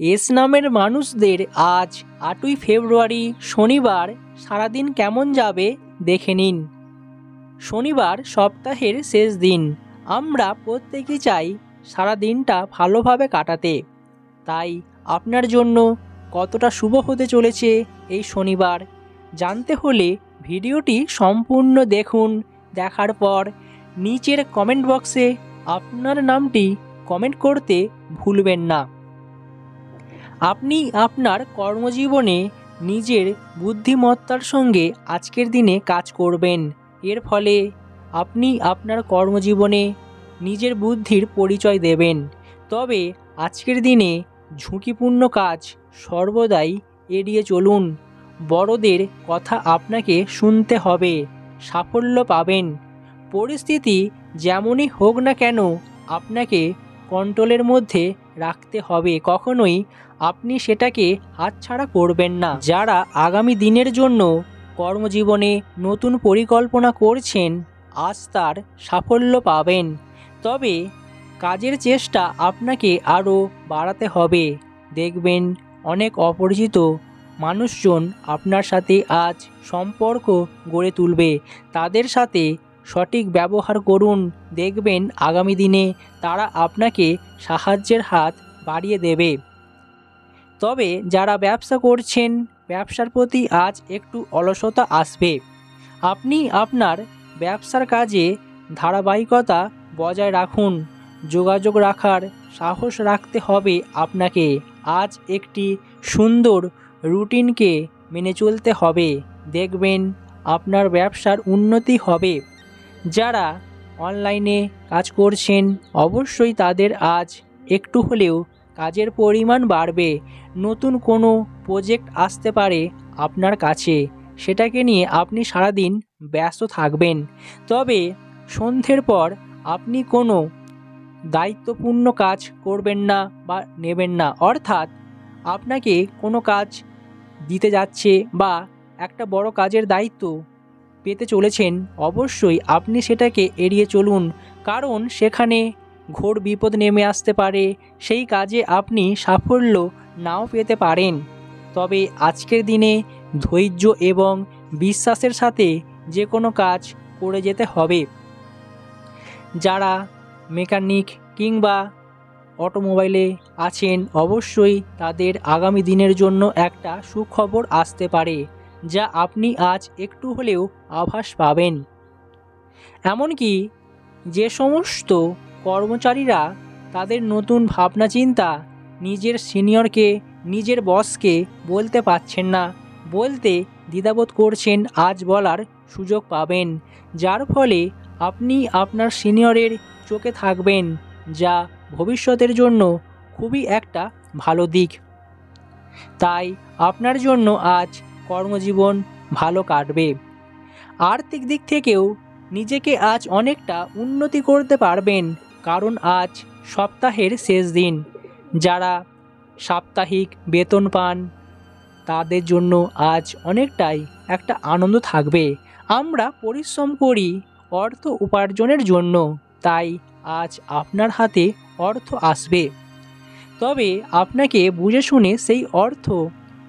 S নামের মানুষদের আজ আটই ফেব্রুয়ারি শনিবার সারাদিন কেমন যাবে দেখে নিন। শনিবার সপ্তাহের শেষ দিন। আমরা প্রত্যেকেই চাই সারা দিনটা ভালোভাবে কাটাতে। তাই আপনার জন্য কতটা শুভ হতে চলেছে এই শনিবার জানতে হলে ভিডিওটি সম্পূর্ণ দেখুন। দেখার পর নিচের কমেন্ট বক্সে আপনার নামটি কমেন্ট করতে ভুলবেন না। আপনি আপনার কর্মজীবনে নিজের বুদ্ধিমত্তার সঙ্গে আজকের দিনে কাজ করবেন। এর ফলে আপনি আপনার কর্মজীবনে নিজের বুদ্ধির পরিচয় দেবেন। তবে আজকের দিনে ঝুঁকিপূর্ণ কাজ সর্বদাই এড়িয়ে চলুন। বড়দের কথা আপনাকে শুনতে হবে, সাফল্য পাবেন। পরিস্থিতি যেমনই হোক না কেন, আপনাকে কন্ট্রোলের মধ্যে রাখতে হবে। কখনোই আপনি সেটাকে হাতছাড়া করবেন না। যারা আগামী দিনের জন্য কর্মজীবনে নতুন পরিকল্পনা করছেন, আজ তার সাফল্য পাবেন। তবে কাজের চেষ্টা আপনাকে আরও বাড়াতে হবে। দেখবেন অনেক অপরিচিত মানুষজন আপনার সাথে আজ সম্পর্ক গড়ে তুলবে। তাদের সাথে সঠিক ব্যবহার করুন। দেখবেন আগামী দিনে তারা আপনাকে সাহায্যের হাত বাড়িয়ে দেবে। তবে যারা ব্যবসা করছেন, ব্যবসার প্রতি আজ একটু অলসতা আসবে। আপনি আপনার ব্যবসার কাজে ধারাবাহিকতা বজায় রাখুন, যোগাযোগ রাখার সাহস রাখতে হবে আপনাকে। আজ একটি সুন্দর রুটিনকে মেনে চলতে হবে। দেখবেন আপনার ব্যবসার উন্নতি হবে। যারা অনলাইনে কাজ করছেন, অবশ্যই তাদের আজ একটু হলেও কাজের পরিমাণ বাড়বে। নতুন কোনো প্রজেক্ট আসতে পারে আপনার কাছে। সেটাকে নিয়ে আপনি সারাদিন ব্যস্ত থাকবেন। তবে সন্ধ্যের পর আপনি কোনো দায়িত্বপূর্ণ কাজ করবেন না বা নেবেন না। অর্থাৎ আপনাকে কোনো কাজ দিতে যাচ্ছে বা একটা বড় কাজের দায়িত্ব পেতে চলেছেন, অবশ্যই আপনি সেটাকে এড়িয়ে চলুন। কারণ সেখানে ঘোর বিপদ নেমে আসতে পারে, সেই কাজে আপনি সাফল্য নাও পেতে পারেন। তবে আজকের দিনে ধৈর্য এবং বিশ্বাসের সাথে যে কোনো কাজ করে যেতে হবে। যারা মেকানিক কিংবা অটোমোবাইলে আছেন, অবশ্যই তাদের আগামী দিনের জন্য একটা সুখবর আসতে পারে, যা আপনি আজ একটু হলেও আভাস পাবেন। এমনকি যে সমস্ত কর্মচারীরা তাদের নতুন ভাবনা চিন্তা নিজের সিনিয়রকে, নিজের বসকে বলতে পারছেন না। বলতে দ্বিধাবোধ করছেন আজ বলার সুযোগ পাবেন, যার ফলে আপনি আপনার সিনিয়রের চোখে থাকবেন, যা ভবিষ্যতের জন্য খুবই একটা ভালো দিক। তাই আপনার জন্য আজ কর্মজীবন ভালো কাটবে। আর্থিক দিক থেকেও নিজেকে আজ অনেকটা উন্নতি করতে পারবেন কারণ আজ সপ্তাহের শেষ দিন। যারা সাপ্তাহিক বেতন পান, তাদের জন্য আজ অনেকটাই একটা আনন্দ থাকবে। আমরা পরিশ্রম করি অর্থ উপার্জনের জন্য, তাই আজ আপনার হাতে অর্থ আসবে। তবে আপনাকে বুঝে শুনে সেই অর্থ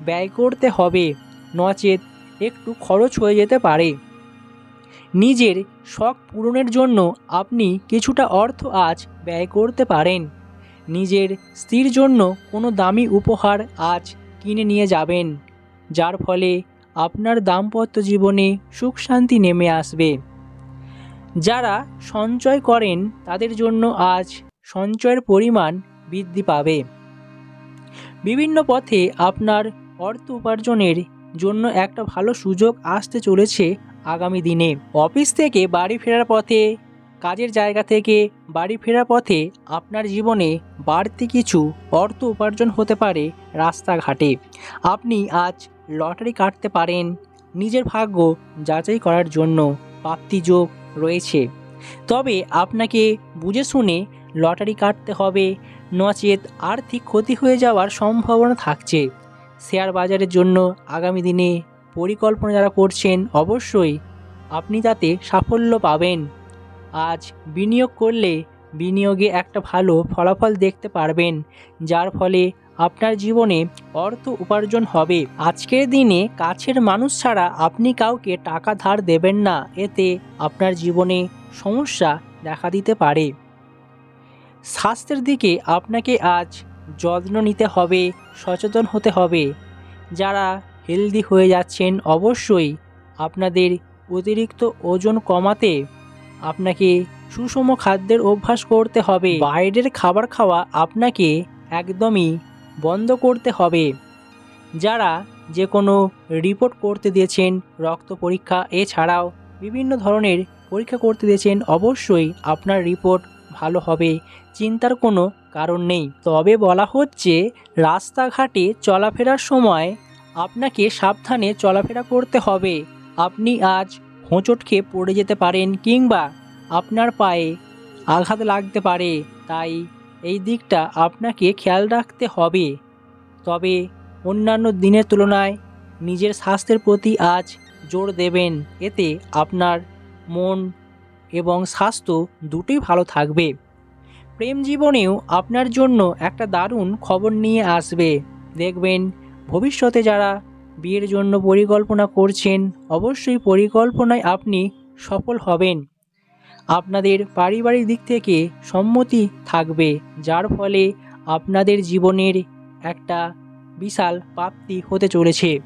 ব্যয় করতে হবে, নচেত একটু খরচ হয়ে যেতে পারে। নিজের শখ পূরণের জন্য আপনি কিছুটা অর্থ আজ ব্যয় করতে পারেন। নিজের স্ত্রীর জন্য কোনো দামি উপহার আজ কিনে নিয়ে যাবেন, যার ফলে আপনার দাম্পত্য জীবনে সুখ শান্তি নেমে আসবে। যারা সঞ্চয় করেন, তাদের জন্য আজ সঞ্চয়ের পরিমাণ বৃদ্ধি পাবে। বিভিন্ন পথে আপনার অর্থ উপার্জনের জন্য একটা ভালো সুযোগ আসতে চলেছে আগামী দিনে অফিস থেকে বাড়ি ফেরার পথে, কাজের জায়গা থেকে বাড়ি ফেরার পথে আপনার জীবনে বাড়তি কিছু অর্থ উপার্জন হতে পারে রাস্তাঘাটে। আপনি আজ লটারি কাটতে পারেন। নিজের ভাগ্য যাচাই করার জন্য প্রাপ্তিযোগ রয়েছে। তবে আপনাকে বুঝে শুনে লটারি কাটতে হবে। নচেত আর্থিক ক্ষতি হয়ে যাওয়ার সম্ভাবনা থাকছে। শেয়ার বাজারের জন্য আগামী দিনে পরিকল্পনা যারা করছেন, অবশ্যই আপনি তাতে সাফল্য পাবেন। আজ বিনিয়োগ করলে বিনিয়োগে একটা ভালো ফলাফল দেখতে পারবেন, যার ফলে আপনার জীবনে অর্থ উপার্জন হবে। আজকের দিনে কাছের মানুষ ছাড়া আপনি কাউকে টাকা ধার দেবেন না, এতে আপনার জীবনে সমস্যা দেখা দিতে পারে। স্বাস্থ্যের দিকে আপনাকে আজ যত্ন নিতে হবে, সচেতন হতে হবে। যারা হেলদি হয়ে যাচ্ছেন, অবশ্যই আপনাদের অতিরিক্ত ওজন কমাতে আপনাকে সুষম খাদ্যের অভ্যাস করতে হবে। বাইরের খাবার খাওয়া আপনাকে একদমই বন্ধ করতে হবে। যারা যে কোনো রিপোর্ট করতে দিয়েছেন, রক্ত পরীক্ষা, এছাড়াও বিভিন্ন ধরনের পরীক্ষা করতে দিয়েছেন, অবশ্যই আপনার রিপোর্ট ভালো হবে, চিন্তার কোনো কারণ নেই। তবে বলা হচ্ছে, রাস্তাঘাটে চলাফেরার সময় আপনাকে সাবধানে চলাফেরা করতে হবে। আপনি আজ হোঁচট খেয়ে পড়ে যেতে পারেন কিংবা আপনার পায়ে আঘাত লাগতে পারে, তাই এই দিকটা আপনাকে খেয়াল রাখতে হবে। তবে অন্যান্য দিনের তুলনায় নিজের স্বাস্থ্যের প্রতি আজ জোর দেবেন, এতে আপনার মন এবং স্বাস্থ্য দুটোই ভালো থাকবে। প্রেম জীবনেও আপনার জন্য একটা দারুণ খবর নিয়ে আসবে। দেখবেন ভবিষ্যতে যারা বিয়ের জন্য পরিকল্পনা করছেন, অবশ্যই পরিকল্পনায় আপনি সফল হবেন। আপনাদের পারিবারিক দিক থেকে সম্মতি থাকবে, যার ফলে আপনাদের জীবনের একটা বিশাল প্রাপ্তি হতে চলেছে।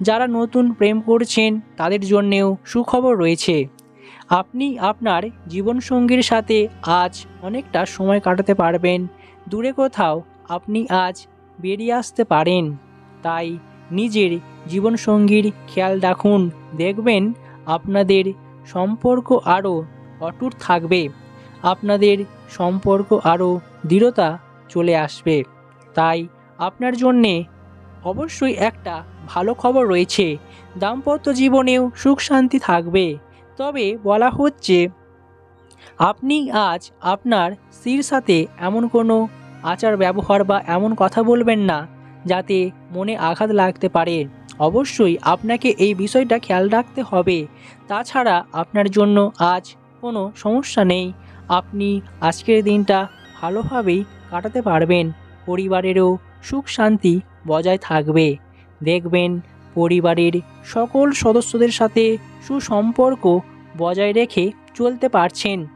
যারা নতুন প্রেম করছেন, তাদের জন্যেও সুখবর রয়েছে। আপনি আপনার জীবনসঙ্গীর সাথে আজ অনেকটা সময় কাটাতে পারবেন। দূরে কোথাও আপনি আজ বেরিয়ে আসতে পারেন। তাই নিজের জীবনসঙ্গীর খেয়াল রাখুন। দেখবেন আপনাদের সম্পর্ক আরও অটুট থাকবে। আপনাদের সম্পর্ক আরও দৃঢ়তা চলে আসবে। তাই আপনার জন্যে অবশ্যই একটা ভালো খবর রয়েছে। দাম্পত্য জীবনেও সুখ শান্তি থাকবে। তবে বলা হচ্ছে, আপনি আজ আপনার স্ত্রীর সাথে এমন কোনো আচার ব্যবহার বা এমন কথা বলবেন না। যাতে মনে আঘাত লাগতে পারে। অবশ্যই আপনাকে এই বিষয়টা খেয়াল রাখতে হবে। তাছাড়া আপনার জন্য আজ কোনো সমস্যা নেই। আপনি আজকের দিনটা ভালোভাবেই কাটাতে পারবেন। পরিবারেরও সুখ শান্তি বজায় থাকবে। দেখবেন পরিবারের সকল সদস্যদের সাথে সুসম্পর্ক বজায় রেখে চলতে পারছেন।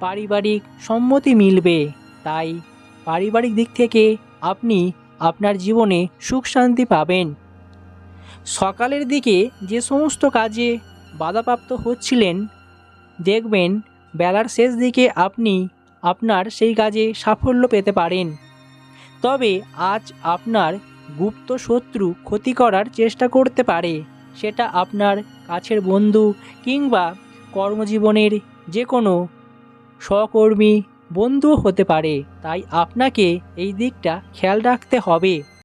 পারিবারিক সম্মতি মিলবে। তাই পারিবারিক দিক থেকে আপনি আপনার জীবনে সুখ শান্তি পাবেন। সকালের দিকে যে সমস্ত কাজে বাধাপ্রাপ্ত হচ্ছিলেন, দেখবেন বেলার শেষ দিকে আপনি আপনার সেই কাজে সাফল্য পেতে পারেন। তবে আজ আপনার গুপ্ত শত্রু ক্ষতি করার চেষ্টা করতে পারে, সেটা আপনার কাছের বন্ধু কিংবা কর্মজীবনের যে কোনো সহকর্মী বন্ধুও হতে পারে তাই আপনাকে এই দিকটা খেয়াল রাখতে হবে।